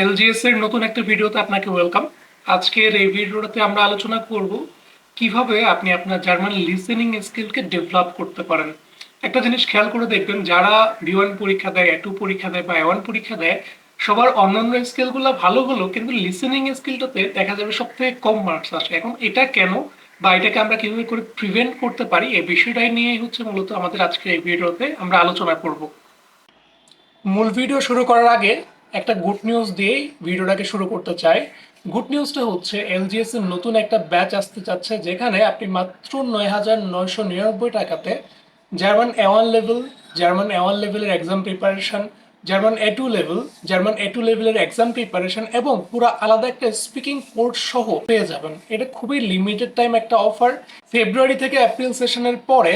এলজিএস এর নতুন একটা ভিডিওতে আপনাকে ওয়েলকাম আজকের এই ভিডিওটাতে আমরা আলোচনা করব কীভাবে আপনি আপনার জার্মান লিসেনিং স্কিলকে ডেভেলপ করতে পারেন। একটা জিনিস খেয়াল করে দেখবেন, যারা বি ওয়ান পরীক্ষা দেয় এ টু পরীক্ষা দেয় বা এ ওয়ান পরীক্ষা দেয়, সবার অন্যান্য স্কিলগুলো ভালো হলো কিন্তু লিসেনিং স্কিলটাতে দেখা যাবে সব থেকে কম মার্কস আসে। এখন এটা কেন বা এটাকে আমরা কীভাবে করে প্রিভেন্ট করতে পারি, এই বিষয়টাই নিয়েই হচ্ছে মূলত আমাদের আজকের এই ভিডিওতে আমরা আলোচনা করব। মূল ভিডিও শুরু করার আগে একটা গুড নিউজ দিয়েই ভিডিওটাকে শুরু করতে চাই। গুড নিউজটা হচ্ছে এলজিএস এর নতুন একটা ব্যাচ আসতে যাচ্ছে যেখানে আপনি মাত্র নয় হাজার নয়শো নিরানব্বই টাকাতে German one level German one লেভেলের exam preparation German A two level German A two লেভেলের এক্সাম প্রিপারেশন এবং পুরো আলাদা একটা স্পিকিং কোর্স সহ পেয়ে যাবেন। এটা খুবই লিমিটেড টাইম একটা অফার ফেব্রুয়ারি থেকে এপ্রিল সেশনের পরে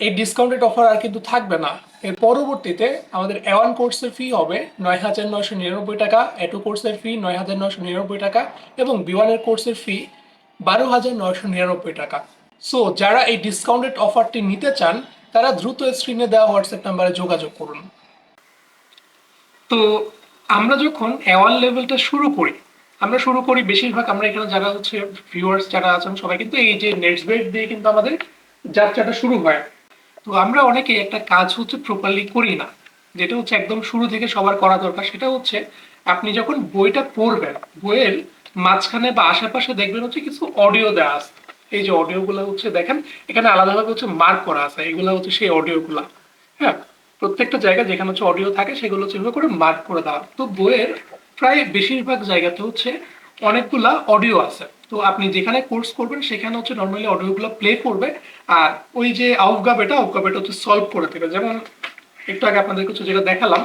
এই ডিসকাউন্টেড অফার আর কিন্তু থাকবে না। এর পরবর্তীতে আমাদের এ ওয়ান কোর্সের ফি হবে নয় হাজার নয়শো নিরানব্বই টাকা এ টু কোর্সের ফি নয় হাজার নয়শো নিরানব্বই টাকা এবং বি ওয়ানের কোর্সের ফি বারো হাজার নয়শো নিরানব্বই টাকা। সো যারা এই ডিসকাউন্টেড অফারটি নিতে চান, তারা দ্রুত স্ক্রিনে দেওয়া হোয়াটসঅ্যাপ নাম্বারে যোগাযোগ করুন। তো, আমরা যখন এ ওয়ান লেভেলটা শুরু করি, আমরা শুরু করি বেশিরভাগ আমরা এখানে যারা হচ্ছে ভিউয়ার্স যারা আছেন সবাই কিন্তু এই যে নেটস বেড দিয়ে কিন্তু আমাদের যাত্রাটা শুরু হয়। তো আমরা অনেকে একটা কাজ হচ্ছে প্রপারলি করি না, যেটা হচ্ছে একদম শুরু থেকে সবার করা দরকার। সেটা হচ্ছে আপনি যখন বইটা পড়বেন, বইয়ের মাঝখানে বা আশেপাশে দেখবেন হচ্ছে কিছু অডিও দেওয়া আছে। এই যে অডিওগুলো হচ্ছে দেখেন, এখানে আলাদাভাবে হচ্ছে মার্ক করা আছে, এগুলো হচ্ছে সেই অডিওগুলা হ্যাঁ প্রত্যেকটা জায়গায় যেখানে হচ্ছে অডিও থাকে, সেগুলো হচ্ছে করে মার্ক করে দেওয়া। তো বইয়ের প্রায় বেশিরভাগ জায়গাতে হচ্ছে অনেকগুলা অডিও আছে। তো আপনি যেখানে কোর্স করবেন, সেখানে হচ্ছে নর্মালি অডিওগুলো প্লে করবে। আর ওই যে আউটগাবেটা আউটগাবেটা হচ্ছে সলভ করে দেবে। যেমন একটু আগে আপনাদের কিছু যেটা দেখালাম,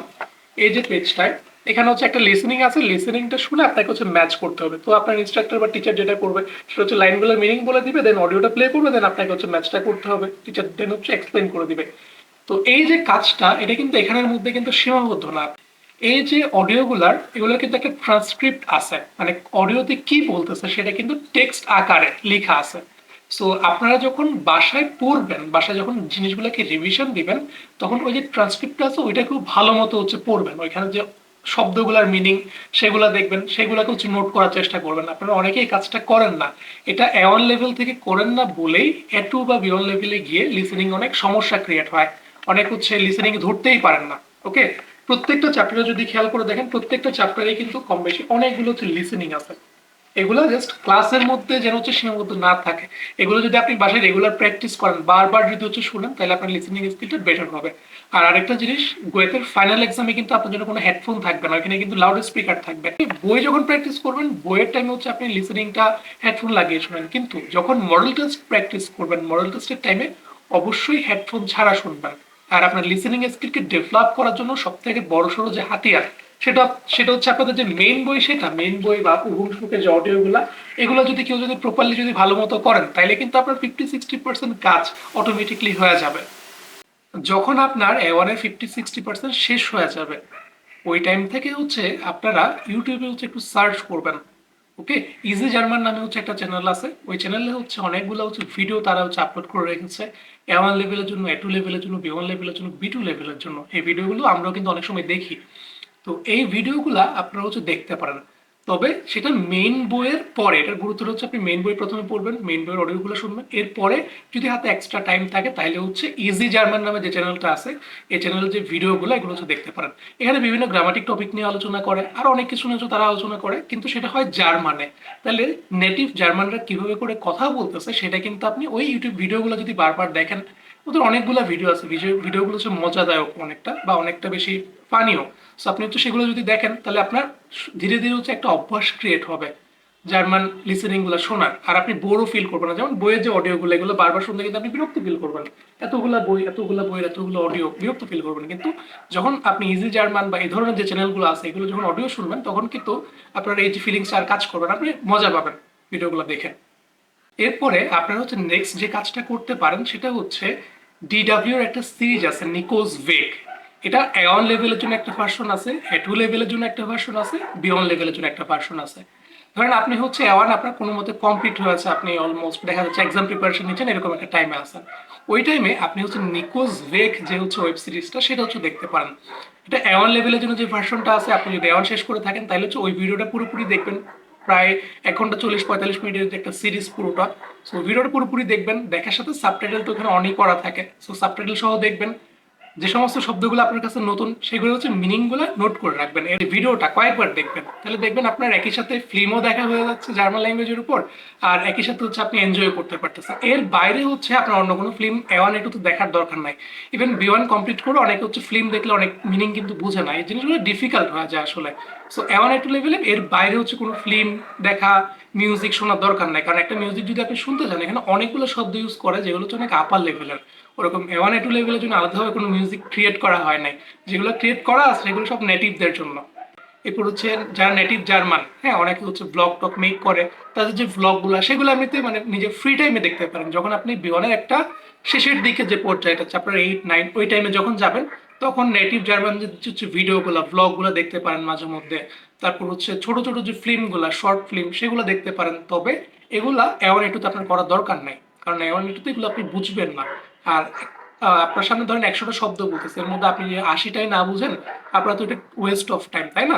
এই যে পেজটায় এখানে হচ্ছে একটা লিসেনিং আছে। লিসেনিংটা শুনে আপনাকে হচ্ছে ম্যাচ করতে হবে। তো আপনার ইনস্ট্রাক্টর বা টিচার যেটা করবে, সেটা হচ্ছে লাইনগুলোর মিনিং বলে দিবে দেন অডিওটা প্লে করবে দেন আপনাকে হচ্ছে ম্যাচটা করতে হবে। টিচার দেন হচ্ছে এক্সপ্লেন করে দিবে। তো এই যে কাজটা, এটা কিন্তু এখানের মধ্যে কিন্তু সীমাবদ্ধ না। এই যে অডিওগুলার এগুলোর কিন্তু একটা ট্রান্সক্রিপ্ট আছে। মানে অডিওতে কি বলতেছে সেটা কিন্তু টেক্সট আকারে লেখা আছে। সো আপনারা যখন বাসায় পড়বেন, বাসায় যখন জিনিসগুলোকে রিভিশন দিবেন, তখন ওই যে ট্রান্সক্রিপ্ট আছে, ওইটা খুব ভালো মতো হচ্ছে পড়বেন। ওইখানে যে শব্দগুলোর মিনিং সেগুলো দেখবেন, সেগুলোকে হচ্ছে নোট করার চেষ্টা করবেন। আপনারা অনেকেই কাজটা করেন না। এটা এ ওয়ান লেভেল থেকে করেন না বলেই এ টু বা বি ওয়ান লেভেলে গিয়ে লিসেনিং অনেক সমস্যা ক্রিয়েট হয়। অনেক হচ্ছে লিসেনিং ধরতেই পারেন না ওকে প্রত্যেকটা চ্যাপ্টারে যদি খেয়াল করে দেখেন, প্রত্যেকটা চ্যাপ্টারে কিন্তু কম বেশি অনেকগুলো হচ্ছে লিসেনিং আছে। এগুলো জাস্ট ক্লাসের মধ্যে যেন হচ্ছে সীমাবদ্ধ না থাকে। এগুলো যদি আপনি বাসায় রেগুলার প্র্যাকটিস করেন, বারবার যদি হচ্ছে শুনেন, তাহলে আপনার লিসেনিং স্কিলটা বেটার হবে। আর আরেকটা জিনিস, গোয়েতের ফাইনাল এক্সামে কিন্তু আপনার জন্য কোনো হেডফোন থাকবে না এখানে কিন্তু লাউড স্পিকার থাকবে বই যখন প্র্যাকটিস করবেন, বইয়ের টাইমে হচ্ছে আপনি লিসেনিংটা হেডফোন লাগিয়ে শুনেন। কিন্তু যখন মডেল টেস্ট প্র্যাকটিস করবেন মডেল টেস্টের টাইমে অবশ্যই হেডফোন ছাড়া শুনবেন। আর আপনার লিসেনিং স্কিলকে ডেভেলপ করার জন্য সব থেকে বড় সড়ো যে হাতিয়ার, সেটা সেটা হচ্ছে আপনাদের যে মেন বই সেটা মেন বই বা উহুমসুকের যে অডিওগুলো এগুলো যদি কেউ যদি প্রপারলি যদি ভালো মতো করেন তাহলে কিন্তু আপনার ফিফটি সিক্সটি পার্সেন্ট কাজ অটোমেটিকলি হয়ে যাবে। যখন আপনার এ ফিফটি সিক্সটি পার্সেন্ট শেষ হয়ে যাবে, ওই টাইম থেকে হচ্ছে আপনারা ইউটিউবে হচ্ছে একটু সার্চ করবেন। ওকে ইজি জার্মান নামে হচ্ছে একটা চ্যানেল আছে। ওই চ্যানেলে হচ্ছে অনেকগুলো হচ্ছে ভিডিও তারা হচ্ছে আপলোড করে রেখেছে। এ ওয়ান লেভেলের জন্য এ টু লেভেলের জন্য বি ওয়ান লেভেলের জন্য বি টু লেভেলের জন্য। এই ভিডিওগুলো আমরাও কিন্তু অনেক সময় দেখি। তো এই ভিডিওগুলো আপনারা হচ্ছে দেখতে পারেন। তবে সেটা মেইন বইয়ের পরে, এটার গুরুত্ব হচ্ছে আপনি মেইন বই প্রথমে পড়বেন মেইন বইয়ের অডিওগুলো শুনবেন। এরপরে যদি হাতে এক্সট্রা টাইম থাকে, তাহলে হচ্ছে ইজি জার্মান নামে যে চ্যানেলটা আছে, এই চ্যানেলের যে ভিডিওগুলো এগুলো হচ্ছে দেখতে পারেন। এখানে বিভিন্ন গ্রামাটিক টপিক নিয়ে আলোচনা করে, আর অনেক কিছু নিয়ে তারা আলোচনা করে, কিন্তু সেটা হয় জার্মানে তাহলে নেটিভ জার্মানরা কীভাবে করে কথা বলতেছে, সেটা কিন্তু আপনি ওই ইউটিউব ভিডিওগুলো যদি বারবার দেখেন ওদের অনেকগুলো ভিডিও আছে। ভিডিওগুলো হচ্ছে মজাদায়ক অনেকটা বা অনেকটা বেশি ফানিও সো আপনি হচ্ছে সেগুলো যদি দেখেন, তাহলে আপনার ধীরে ধীরে হচ্ছে একটা অভ্যাস ক্রিয়েট হবে জার্মান লিসেনিংগুলো শোনার। আর আপনি বোরও ফিল করবেন না। যেমন বইয়ের যে অডিওগুলো এগুলো বারবার শুনতে কিন্তু আপনি বিরক্ত ফিল করবেন। এতগুলো বই, এতগুলো বইয়ের, এতগুলো অডিও বিরক্ত ফিল করবেন। কিন্তু যখন আপনি ইজি জার্মান বা এই ধরনের যে চ্যানেলগুলো আছে, এগুলো যখন অডিও শুনবেন, তখন কিন্তু আপনার এই যে ফিলিংসটা আর কাজ করবেন আপনি মজা পাবেন ভিডিওগুলো দেখে। এরপরে আপনারা হচ্ছে নেক্সট যে কাজটা করতে পারেন, সেটা হচ্ছে ডিডাব্লিউর একটা সিরিজ আছে নিকোজ ভেক এটা এওয়ান লেভেলের জন্য একটা ভার্সন আছে এ টু লেভেলের জন্য একটা ভার্সন আছে বিয়ন লেভেলের জন্য একটা ভার্সন আছে। ধরেন আপনি হচ্ছে এওয়ান আপনার কোনো মতে কমপ্লিট হয়েছে আপনি অলমোস্ট দেখা যাচ্ছে এক্সাম প্রিপারেশন নিচ্ছেন, এরকম একটা টাইমে আছেন। ওই টাইমে আপনি হচ্ছে নিকোজ ভেক যে হচ্ছে ওয়েব সিরিজটা সেটা হচ্ছে দেখতে পারেন। এটা এওয়ান লেভেলের জন্য যে ভার্সনটা আছে, আপনি যদি এওয়ান শেষ করে থাকেন, তাহলে হচ্ছে ওই ভিডিওটা পুরোপুরি দেখবেন। প্রায় এক ঘণ্টা চল্লিশ পঁয়তাল্লিশ মিনিটের একটা সিরিজ পুরোটা। সো ভিডিওটা পুরোপুরি দেখবেন, দেখার সাথে সাবটাইটেল তো এখানে অনেক করা থাকে। সো সাবটাইটেল সহ দেখবেন। যে সমস্ত শব্দগুলো আপনার কাছে নতুন, সেগুলো হচ্ছে মিনিংগুলো নোট করে রাখবেন। এই ভিডিওটা কয়েকবার দেখবেন। তাহলে দেখবেন আপনার একই সাথে ফিল্মও দেখা হয়ে যাচ্ছে জার্মান ল্যাঙ্গুয়েজের উপর, আর একই সাথে হচ্ছে আপনি এনজয় করতে পারতেছেন। এর বাইরে হচ্ছে আপনার অন্য কোনো ফিল্ম এওয়ান একটু তো দেখার দরকার নাই। ইভেন বি ওয়ান কমপ্লিট করে অনেকে হচ্ছে ফিল্ম দেখলে অনেক মিনিং কিন্তু বুঝে না। এই জিনিসগুলো ডিফিকাল্ট হয়ে যায় আসলে। সো এওয়ান একটু লেভেলে এর বাইরে হচ্ছে কোনো ফিল্ম দেখা মিউজিক শোনার দরকার নাই। কারণ একটা মিউজিক যদি আপনি শুনতে চান, এখানে অনেকগুলো শব্দ ইউজ করে যেগুলো হচ্ছে অনেক আপার লেভেলের ওরকম এ টু লেভেলের জন্য আলাদাভাবে কোনো মিউজিক ক্রিয়েট করা হয় নাই। যেগুলো ক্রিয়েট করা আছে, সেগুলো সব নেটিভদের জন্য। এরপর হচ্ছে যারা নেটিভ জার্মান হ্যাঁ অনেকে হচ্ছে ব্লগ টক মেক করে, তাদের যে ভ্লগগুলো সেগুলো এমনিতে মানে নিজের ফ্রি টাইমে দেখতে পারেন। যখন আপনি বিমানের একটা শেষের দিকে যে পর্যায়টা আপনার এইট নাইন ওই টাইমে যখন যাবেন তখন নেটিভ জার্মান যে হচ্ছে ভিডিওগুলো ব্লগগুলো দেখতে পারেন মাঝে মধ্যে, তারপর হচ্ছে ছোট ছোট যে ফিল্মগুলো শর্ট ফিল্ম সেগুলো দেখতে পারেন। তবে এগুলা এওয়ান এটুতে আপনার করার দরকার নাই। কারণ এওয়ান এটুতে এগুলো আপনি বুঝবেন না। আর আপনার সামনে ধরেন একশোটা শব্দ বলতেছে, এর মধ্যে আপনি আশিটাই না বুঝেন, আপনার তো এটা ওয়েস্ট অফ টাইম তাই না?